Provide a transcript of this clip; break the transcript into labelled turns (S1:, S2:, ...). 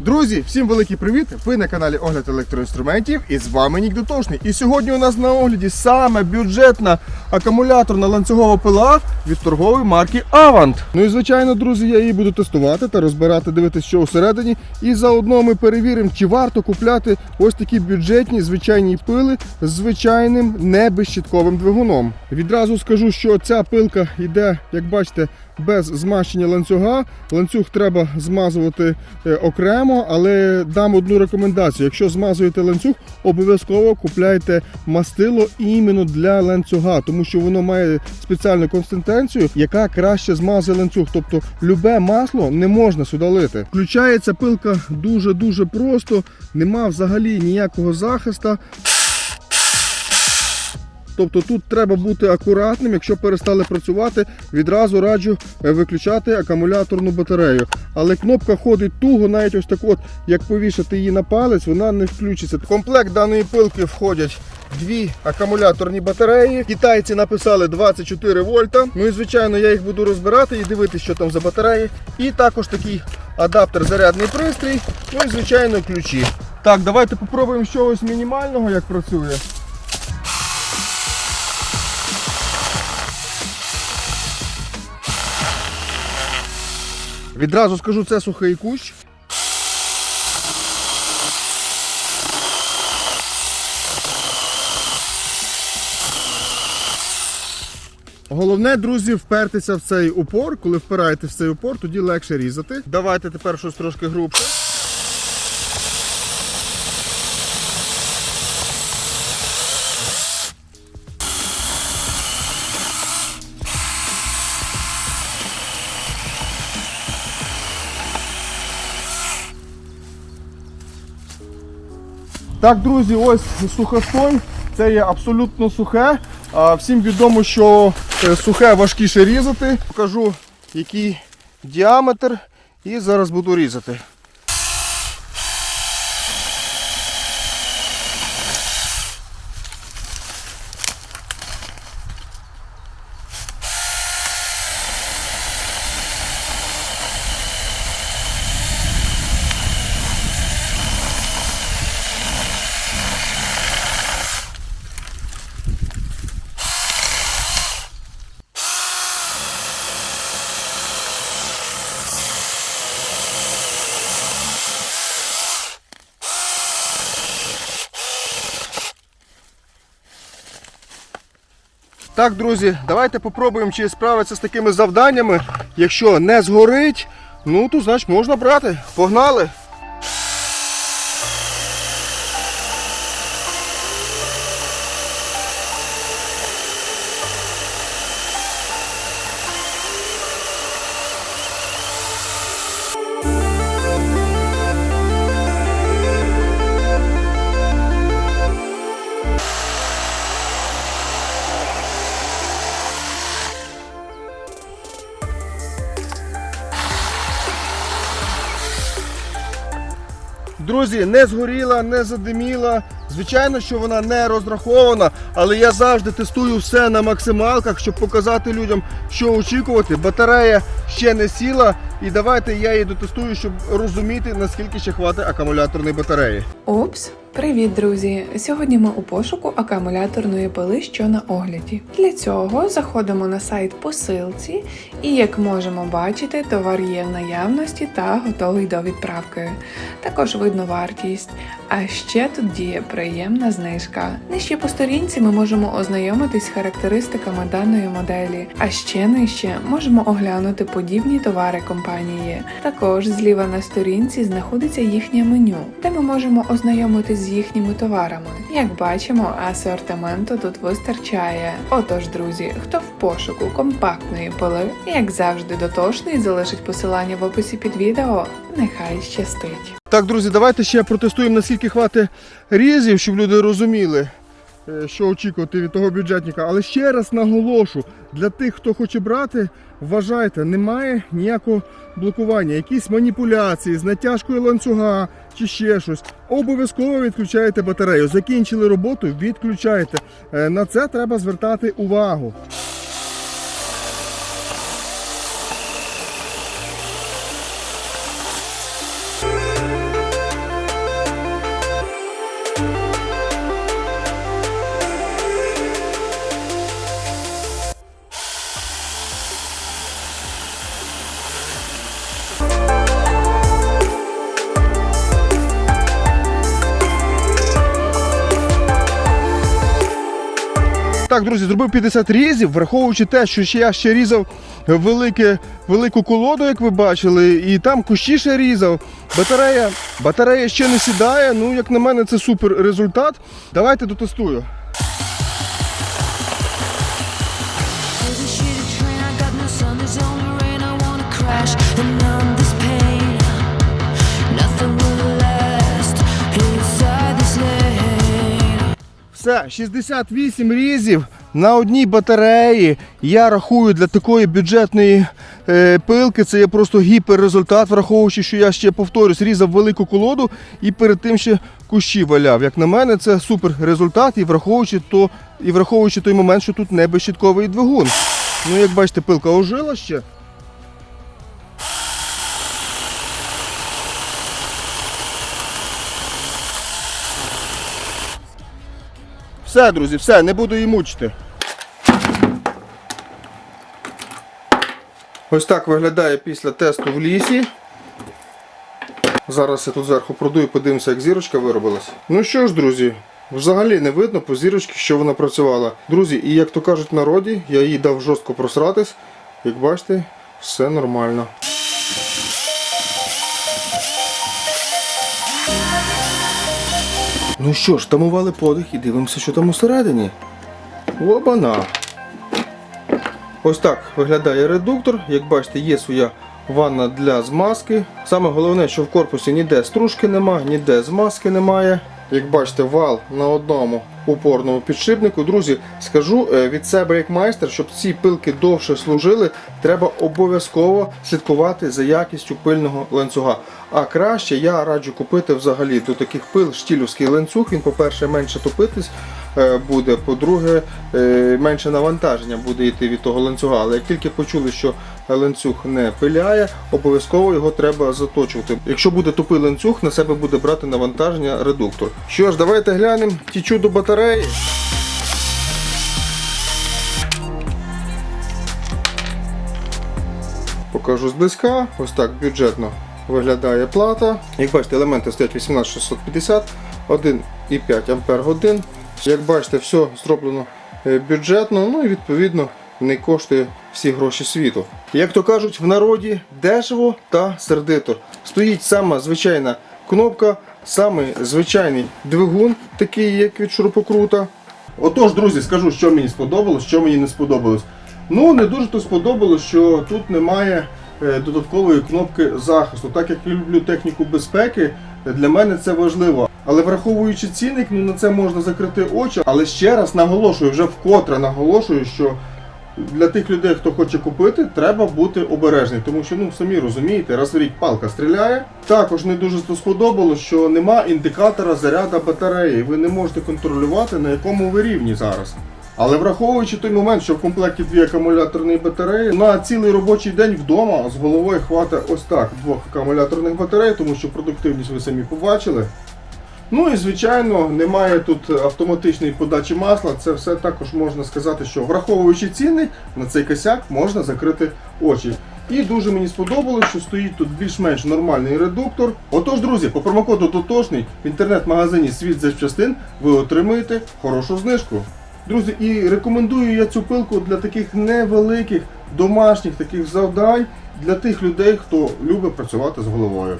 S1: Друзі, всім великий привіт! Ви на каналі Огляд електроінструментів і з вами Нік Дотошний. І сьогодні у нас на огляді саме бюджетна акумуляторна ланцюгова пила від торгової марки Avant. Ну і звичайно, друзі, я її буду тестувати та розбирати, дивитися, що всередині. І заодно ми перевіримо, чи варто купляти ось такі бюджетні звичайні пили з звичайним небезщитковим двигуном. Відразу скажу, що ця пилка йде, як бачите, без змащення ланцюга. Ланцюг треба змазувати е, окремо, але дам одну рекомендацію. Якщо змазуєте ланцюг, обов'язково купляйте мастило іменно для ланцюга, тому що воно має спеціальну консистенцію, яка краще змазує ланцюг. Тобто любе масло не можна сюди лити. Включається пилка дуже-дуже просто, нема взагалі ніякого захисту. Тобто тут треба бути акуратним, якщо перестали працювати, відразу раджу е, виключати акумуляторну батарею. Але кнопка ходить туго, навіть ось так от, як повішати її на палець, вона не включиться. В комплект даної пилки входять дві акумуляторні батареї. Китайці написали 24 вольта. Ну і звичайно, я їх буду розбирати і дивитися, що там за батареї. І також такий адаптер зарядний пристрій. Ну і звичайно ключі. Так, давайте попробуємо чогось мінімального, як працює. Відразу скажу, це сухий кущ. Головне, друзі, впертися в цей упор. Коли впираєте в цей упор, тоді легше різати. Давайте тепер щось трошки грубше. Так, друзі, ось сухостой. Це є абсолютно сухе. Всім відомо, що е, сухе важкіше різати. Покажу, який діаметр, і зараз буду різати. Так, друзі, давайте попробуємо, чи справитися з такими завданнями. Якщо не згорить, ну то значить можна брати. Погнали! Друзі, не згоріла, не задиміла. Звичайно, що вона не розрахована, але я завжди тестую все на максималках, щоб показати людям, що очікувати. Батарея ще не сіла, і давайте я її дотестую, щоб розуміти, наскільки ще хватить акумуляторної батареї.
S2: Упс, привіт, друзі! Сьогодні ми у пошуку акумуляторної пили, що на огляді. Для цього заходимо на сайт посилці, і як можемо бачити, товар є в наявності та готовий до відправки. Також видно вартість. А ще тут діє приємна знижка. Нижче по сторінці ми можемо ознайомитись з характеристиками даної моделі, а ще нижче можемо оглянути подібні товари компанії. Також зліва на сторінці знаходиться їхнє меню, де ми можемо ознайомитись з їхніми товарами. Як бачимо, асортименту тут вистачає. Отож, друзі, хто в пошуку компактної пили, як завжди дотошний, залишить посилання в описі під відео. Нехай щастить.
S1: Так, друзі, давайте ще протестуємо, наскільки хватить різів, щоб люди розуміли, що очікувати від того бюджетника. Але ще раз наголошу, для тих, хто хоче брати, вважайте, немає ніякого блокування, якісь маніпуляції з натяжкою ланцюга чи ще щось. Обов'язково відключаєте батарею. Закінчили роботу, відключаєте. Е, На це треба звертати увагу. Так, друзі, зробив 50 різів, враховуючи те, що я ще різав велике, велику колоду, як ви бачили, і там кущі ще різав. Батарея, батарея ще не сідає. Ну, як на мене, це супер результат. Давайте дотестую. Все, 68 різів на одній батареї. Я рахую для такої бюджетної е, пилки. Це є просто гіперрезультат, враховуючи, що я ще повторюсь, різав велику колоду і перед тим ще кущі валяв. Як на мене, це супер результат, і враховуючи то, і враховуючи той момент, що тут не безщітковий двигун. Ну, як бачите, пилка ожила ще. Все, друзі, все, не буду її мучити. Ось так виглядає після тесту в лісі. Зараз я тут зверху продую, подивимося, як зірочка виробилась. Ну що ж, друзі, взагалі не видно по зірочці, що вона працювала. Друзі, і як то кажуть в народі, я їй дав жорстко просратись. Як бачите, все нормально. Ну що ж, тамували подих і дивимося, що там усередині. Обана! Ось так виглядає редуктор. Як бачите, є своя ванна для змазки. Саме головне, що в корпусі ніде стружки немає, ніде змазки немає. Як бачите, вал на одному упорному підшипнику. Друзі, скажу е, від себе як майстер, щоб ці пилки довше служили, треба обов'язково слідкувати за якістю пильного ланцюга. А краще я раджу купити взагалі до таких пил штілівський ланцюг. Він, по-перше, менше топитись е, буде. По-друге, е, менше навантаження буде йти від того ланцюга. Але як тільки почули, що ланцюг не пиляє, обов'язково його треба заточувати. Якщо буде тупий ланцюг, на себе буде брати навантаження редуктор. Що ж, давайте глянемо ті чудо батареї. Покажу зблизька. Ось так бюджетно виглядає плата. Як бачите, елементи стоять 18650, 1,5 Ампер годин. Як бачите, все зроблено е, бюджетно, ну і відповідно не коштує всі гроші світу. Як то кажуть в народі, дешево та сердито. Стоїть сама звичайна кнопка, самий звичайний двигун, такий як від шурупокрута. Отож, друзі, скажу, що мені сподобалось, що мені не сподобалось. Ну, не дуже то сподобалось, що тут немає е, додаткової кнопки захисту. Так як я люблю техніку безпеки, для мене це важливо. Але враховуючи цінник, ну на це можна закрити очі. Але ще раз наголошую, вже вкотре наголошую, що для тих людей, хто хоче купити, треба бути обережним, тому що ну самі розумієте, раз в рік палка стріляє. Також не дуже сподобалось, що нема індикатора заряду батареї. Ви не можете контролювати на якому ви рівні зараз. Але враховуючи той момент, що в комплекті дві акумуляторні батареї, на цілий робочий день вдома з головою хватить ось так двох акумуляторних батарей, тому що продуктивність ви самі побачили. Ну і звичайно, немає тут автоматичної подачі масла. Це все також можна сказати, що враховуючи цінник, на цей косяк можна закрити очі. І дуже мені сподобалось, що стоїть тут більш-менш нормальний редуктор. Отож, друзі, по промокоду Тотошний в інтернет-магазині Світ запчастин ви отримуєте хорошу знижку. Друзі, і рекомендую я цю пилку для таких невеликих домашніх таких завдань для тих людей, хто любить працювати з головою.